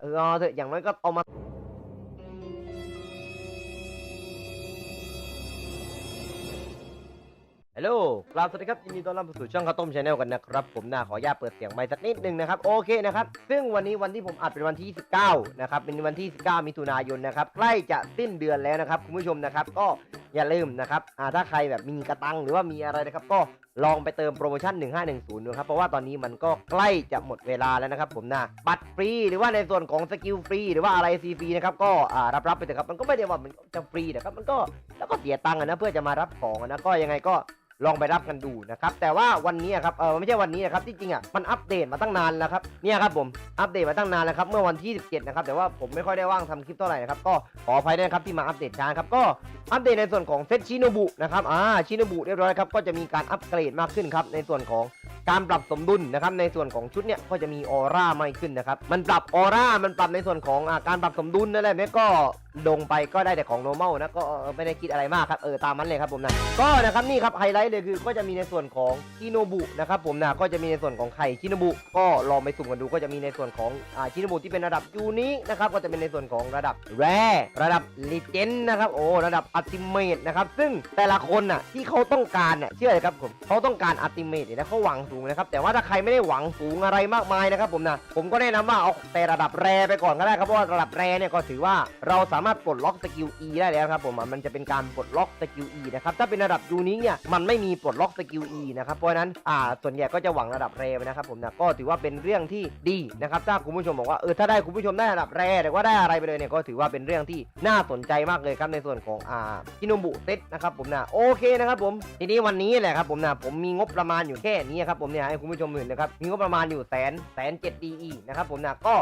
เออเอาเถอะอย่างน้อยก็เอามาฮัลโหลกราบสวัสดีครับยินดีต้อนรับสู่ช่องข้าวต้มชาแนลกันนะครับ ผมนาขออนุญาตเปิดเสียงไมค์สักนิดหนึงนะครับ โอเคนะครับ ซึ่งวันนี้วันที่ผมอัดเป็นวันที่ 19 นะครับ เป็นวันที่ 19 มิถุนายนนะครับ ใกล้จะสิ้นเดือนแล้วนะครับ คุณผู้ชมนะครับ ก็ อย่าลืมนะครับอ่าถ้าใครแบบมีกระตังหรือว่ามีอะไรนะครับ ก็ลองไปเติมโปรโมชั่น 1510นะครับ เพราะว่าตอนนี้มันก็ใกล้จะหมดเวลาแล้วนะครับผมนะบัตรฟรีหรือว่าในส่วนของสกิลฟรีหรือว่าอะไรฟรีนะครับก็อ่ารับรับไปเถอะครับมันก็ไม่ได้ว่ามันจะฟรีนะครับมันก็แล้วก็เสียตังค์นะเพื่อจะมารับของนะก็ยังไงก็ ลองไปรับกันดูนะครับแต่ว่าวันนี้ครับเออไม่ใช่วันนี้นะครับที่จริงอะมันอัปเดตมาตั้งนานแล้วครับเนี่ยครับผมอัปเดตมาตั้งนานแล้วครับเมื่อวันที่17นะครับแต่ว่าผมไม่ค่อยได้ว่างทำคลิปเท่าไหร่นะครับก็ขออภัยด้วยนะครับที่มาอัปเดตช้าครับก็อัปเดตในส่วนของเซตชิโนบุนะครับอ่าชิโนบุเรียบร้อยครับก็จะมีการอัปเกรดมากขึ้นครับในส่วนของการปรับสมดุลนะครับในส่วนของชุดเนี่ยก็จะมีออร่ามากขึ้นนะครับมันปรับออร่ามันปรับในส่วนของอาการปรับสมดุลนั่นแหละเนี่ยก็ลงไปก็ได้แต่ของ normal นะก็ไม่ได้คิดอะไรมากครับเออตามนั้นเลยครับผมนะก็นะครับนี่ครับไฮไลท์เลยคือก็จะมีในส่วนของชิโนบุนะครับผมนะก็จะมีในส่วนของไข่ชิโนบุก็ลองไปสุ่มกันดูก็จะมีในส่วนของอ่าชิโนบุที่เป็นระดับยูนิคนะครับก็จะเป็นในส่วนของระดับแรระดับลิเจนนะครับโอ้ระดับอัติเมตนะครับซึ่งแต่ละคนน่ะที่เขาต้องการน่ะเชื่อเลยครับผมเขาต้องการอัติเมตเนี่ยนะเขาหวังสูงนะครับแต่ว่าถ้าใครไม่ได้หวังสูงอะไรมากมายนะครับผมนะผมก็แนะนำว่าเอาแต่ระดับแรไปก่อนก็ได้ครับเพราะว่าระดับแรเนี่ยก็ถือว่าเราสาามารถปลดล็อกสกิล E ได้แล้วครับผมมันจะเป็นการปลดล็อกสกิล E นะครับถ้าเป็นระดับยูนิคเนี่ยมันไม่มีปลดล็อกสกิล E นะครับเพราะฉะนั้นอ่าส่วนใหญ่ก็จะหวังระดับแรไปนะครับผมนะก็ถือว่าเป็นเรื่องที่ดีนะครับถ้าคุณผู้ชมบอกว่าเออถ้าได้คุณผู้ชมได้ระดับแรหรือว่าได้อะไรไปเลยเนี่ยก็ถือว่าเป็นเรื่องที่น่าสนใจมากเลยครับในส่วนของอ่ากินบุเซตนะครับผมนะโอเคนะครับผมทีนี้วันนี้แหละครับผมนะผมมีงบประมาณอยู่แค่นี้ครับผมเนี่ยให้คุณผู้ชมเห็นนะครับมีงบประมาณอยู่แสนแสนเจ็ดดีนะครับผมนะก็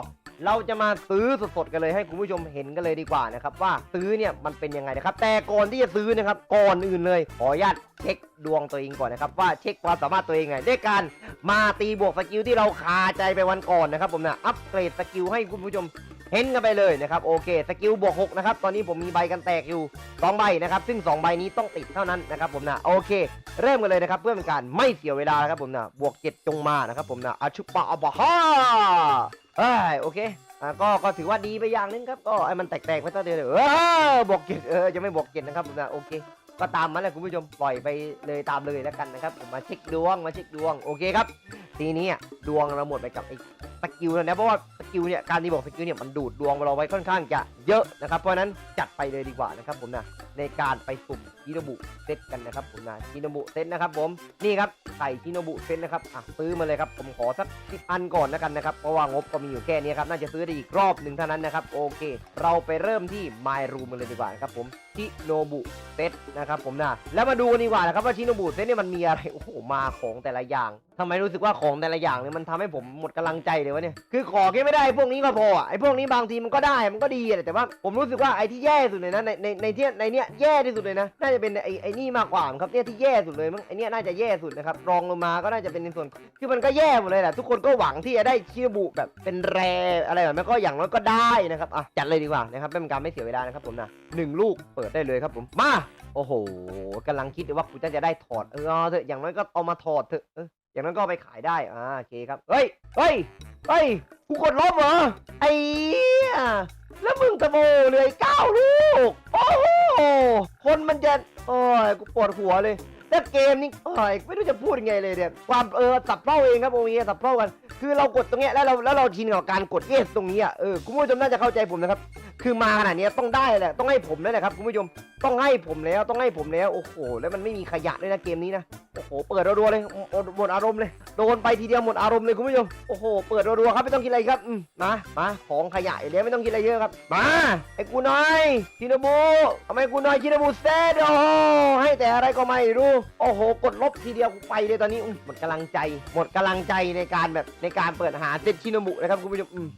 เราจะมาซื้อสดๆกันเลยให้คุณผู้ชมเห็นกันเลยดีกว่านะครับว่าซื้อเนี่ยมันเป็นยังไงนะครับ แต่ก่อนที่จะซื้อนะครับก่อนอื่นเลย ขออนุญาตเช็คดวงตัวเองก่อนนะครับว่าเช็คความสามารถตัวเองไงด้วยการมาตีบวกสกิลที่เราคาใจไปวันก่อนนะครับ ผมนะอัปเกรดสกิลให้คุณผู้ชมเห็นกันไปเลยนะครับโอเคสกิลบวก6นะครับตอนนี้ผมมีใบกันแตกอยู่2ใบนะครับซึ่ง 2 ใบนี้ต้องติดเท่านั้นนะครับผมนะโอเค เริ่มกันเลยนะครับเพื่อเป็นการไม่เสียเวลานะครับผมนะบวก 7 จงมานะครับผมนะอาชุปะอบะฮ่า เอ้ยโอเคอ่าก็ก็ถือว่าดีไปอย่างนึงครับก็ไอ้มันแตกๆไปตั้งเดียวเลยเออบวกเจ็ดเออจะไม่บวกเจ็ดนะครับผมนะโอเค ก็ตามมันแหละคุณผู้ชมปล่อยไปเลยตามเลยแล้วกันนะครับผมมาเช็คดวงมาเช็คดวงโอเคครับทีนี้ดวงเราหมดไปกับไอ้สกิลแล้วนะเพราะว่าสกิลเนี่ยการที่บอกสกิลเนี่ยมันดูดดวงเราไว้ค่อนข้างจะเยอะนะครับเพราะนั้นจัดไปเลยดีกว่านะครับผมนะ ในการไปสุ่มชิโนบุเซตกันนะครับผมนะชิโนบุเซตนะครับผมนี่ครับไข่ชิโนบุเซตนะครับอะซื้อมาเลยครับผมขอสักสิบอันก่อนแล้วกันนะครับเพราะว่างบก็มีอยู่แค่นี้ครับน่าจะซื้อได้อีกรอบหนึ่งเท่านั้นนะครับโอเค เราไปเริ่มที่ My Room กันเลยดีกว่านะครับผมชิโนบุเซตนะครับผมนะแล้วมาดูกันดีกว่านะครับว่าชิโนบุเซตเนี่ยมันมีอะไรโอ้โหมาของแต่ละอย่างทำไมรู้สึกว่าของแต่ละอย่างเนี่ยมันทำให้ผมหมดกำลังใจเลยวะเนี่ยคือขอแค่ไม่ได้พวกนี้ก็พออะไอ้พวกนี้บางทีมันก็ได้มันก็ดีแต่ว่าผมรู้สึกว่าไอ้ที่แย่สุดเลยนะในในในที่ในเนี้ยแย่ที่สุดเลยนะ น่าจะเป็นไอ้ไอ้นี่มากกว่าครับเนี่ยที่แย่สุดเลยมั้งไอ้เนี่ยน่าจะแย่สุดนะครับรองลงมาก็น่าจะเป็นในส่วนคือมันก็แย่หมดเลยแหละทุกคนก็หวังที่จะได้ชิบุแบบเป็นแรอะไรแบบนี้นก็อย่างน้อยก็ได้นะครับอะจัดเลยดีกว่านะครับไม่เป็นการไม่เสียเวลานะครับผมนะหนึ่งลูกเปิดได้เลยครับผมมาโอ้โหกำลังคิดว่ากูจะจะได้ถอดเออเถอะอย่างน้อยก็เอามาถอดเถอะอย่างนั้นก็ไปขายได้อ่าโอเคครับเฮ้ยเฮ้ยเฮ้ยกูกดลบเหรอไอ้แล้วมึงตะโบเลยเก้าลูกโอ้โห คนมันจะโอ้ยกูปวดหัวเลยแล้วเกมนี้โอ้ยไม่รู้จะพูดยังไงเลยเนี่ยความเออสับเป้าเองครับโอ้ยสับเป้ากัน คือเรากดตรงเนี้ยแล้วเราแล้วเราชินกับการกดเอสตรงนี้อะเออคุณผู้ชมน่าจะเข้าใจผมนะครับ คือมาขนาดนี้ต้องได้แหละต้องให้ผมแล้วแหละครับคุณผู้ชมต้องให้ผมแล้วต้องให้ผมแล้วโอ้โหแล้วมันไม่มีขยะด้วยนะเกมนี้นะโอ้โหเปิดรัวๆเลยหมดอารมณ์เลยโดนไปทีเดียวหมดอารมณ์เลยคุณผู้ชมโอ้โหเปิดรัวๆครับไม่ต้องคิดอะไรครับมามาของขยะอยู่แล้วไม่ต้องคิดอะไรเยอะครับมาไอ้กูน้อยชินบูทำไมกูน้อยชินบูเซตโอ้ให้แต่อะไรก็ไม่รู้โอ้โหกดลบทีเดียวไปเลยตอนนี้มหมดกำลังใจ หมดกำลังใจในการแบบในการเปิดหาเซตชินบุนะครับคุณผู้ชมอืม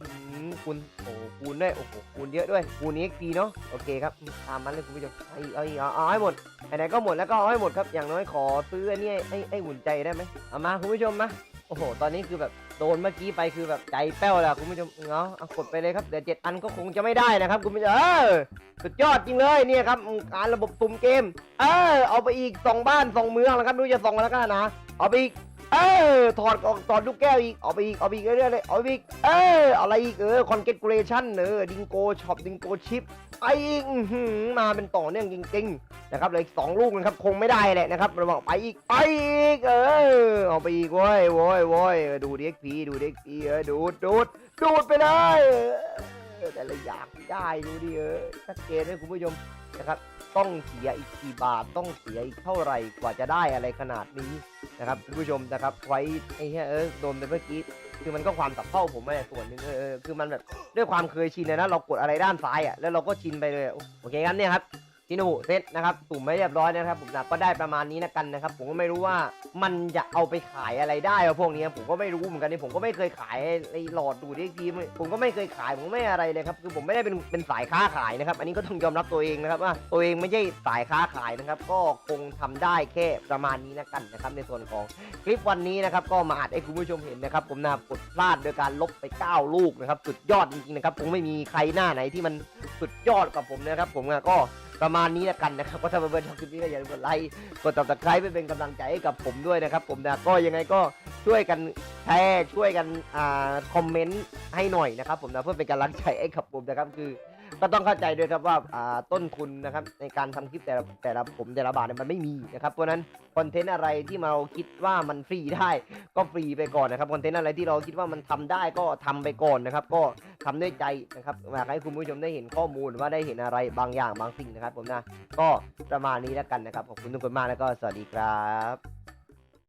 คุณโอ้โหคูณด้วยโอ้โหคูณเยอะด้วยคูณนี้ดีเนาะโอเคครับตามมันเลยคุณผู้ชมเอาอีกอาอีกเอาเอให้หมดไหนๆก็หมดแล้วก็เอาให้หมดครับอย่างน้อยขอซื้ออันนี้ให้ให้หุ่นใจได้ไหมเอามาคุณผู้ชมมาโอ้โห ตอนนี้คือแบบโดนเมื่อกี้ไปคือแบบใจแป้วแล้วคุณผู้ชมเนาะเอากดไปเลยครับเดี๋ยวเจ็ดอันก็คงจะไม่ได้นะครับคุณผู้ชมเออสุดยอดจริงเลยเนี่ยครับการระบบสุ่มเกม เออเอาไปอีกสองบ้านสองเมืองแล้วครับไม่รู้จะส่งแล้วกันนะเอาไปอีก เออถอดออกถอดลูกแก้วอีกเอาไปอีกเอาไปอีกเรื่อยๆเลยเอาไปอีกเอออะไรอีกเออคอนเกตเกรชั่นเออดิงโกช็อปดิงโกชิปไปอีกมาเป็นต่อเนื่องจริงๆนะครับเลยสองลูกนะครับคงไม่ได้แหละนะครับระวังไปอีกไปอีกเออเอาไปอีกเว้ยโว้ยโว้ยเออดูเอ็กพีดูเอ็กพีเออดูดดูดดูดไปเลยเออแต่ละอยางที่ได้ดูดิเออชัดเจนเลยคุณผู้ชมนะครับ ต้องเสียอีกกี่บาทต้องเสียอีกเท่าไหร่กว่าจะได้อะไรขนาดนี้นะครับคุณผู้ชมนะครับไว้ไอ้เฮ้ยเออโดนไปเมื่อกี้คือมันก็ความสับเข้าผมไปส่วนหนึ่งเออคือมันแบบด้วยความเคยชินนะเรากดอะไรด้านซ้ายอะแล้วเราก็ชินไปเลยโอเคงั้นเนี่ยครับ ชิโนเซตนะครับตุ่มไม่เรียบร้อยนะครับ ผมนะก็ได้ประมาณนี้นะกันนะครับ ผมก็ไม่รู้ว่ามันจะเอาไปขายอะไรได้วะพวกนี้ผมก็ไม่รู้เหมือนกันนี่ผมก็ไม่เคยขายไอ้หลอดดูดเอ็กทีผมก็ไม่เคยขายผมไม่อะไรเลยครับคือผมไม่ได้เป็นเป็นสายค้าขายนะครับ อันนี้ก็ต้องยอมรับตัวเองนะครับว่าตัวเองไม่ใช่สายค้าขายนะครับ ก็คงทำได้แค่ประมาณนี้นะกันนะครับ ในส่วนของคลิปวันนี้นะครับ ก็มาอัดให้คุณผู้ชมเห็นนะครับ ผมนะกดพลาดโดยการลบไป 9 ลูกนะครับสุดยอดจริงๆนะครับคงไม่มีใครหน้าไหนที่มันสุดยอดกว่าผมนะครับ ผมก็ ประมาณนี้ละกันนะครับก็ถ้าเพื่อนๆชอบคลิปนี้ก็อย่าลืมกดไลค์กดติดตามไปเป็นกำลังใจให้กับผมด้วยนะครับ ผมนะก็ยังไงก็ช่วยกันแชร์ช่วยกันอ่าคอมเมนต์ให้หน่อยนะครับ ผมนะเพื่อเป็นกำลังใจให้กับผมนะครับคือก็ต้องเข้าใจด้วยครับว่าอ่าต้นทุนนะครับในการทำคลิปแต่ละแต่ละผมแต่ละบาทเนี่ยมันไม่มีนะครับเพราะนั้นคอนเทนต์อะไรที่เราคิดว่ามันฟรีได้ ก็ฟรีไปก่อนนะครับคอนเทนต์อะไรที่เราคิดว่ามันทำได้ก็ทำไปก่อนนะครับ ก็ ทำด้วยใจนะครับอยากให้คุณผู้ชมได้เห็นข้อมูลว่าได้เห็นอะไรบางอย่างบางสิ่งนะครับ ผมนะ ก็ประมาณนี้แล้วกันนะครับ ขอบคุณทุกคนมากแล้วก็สวัสดีครับ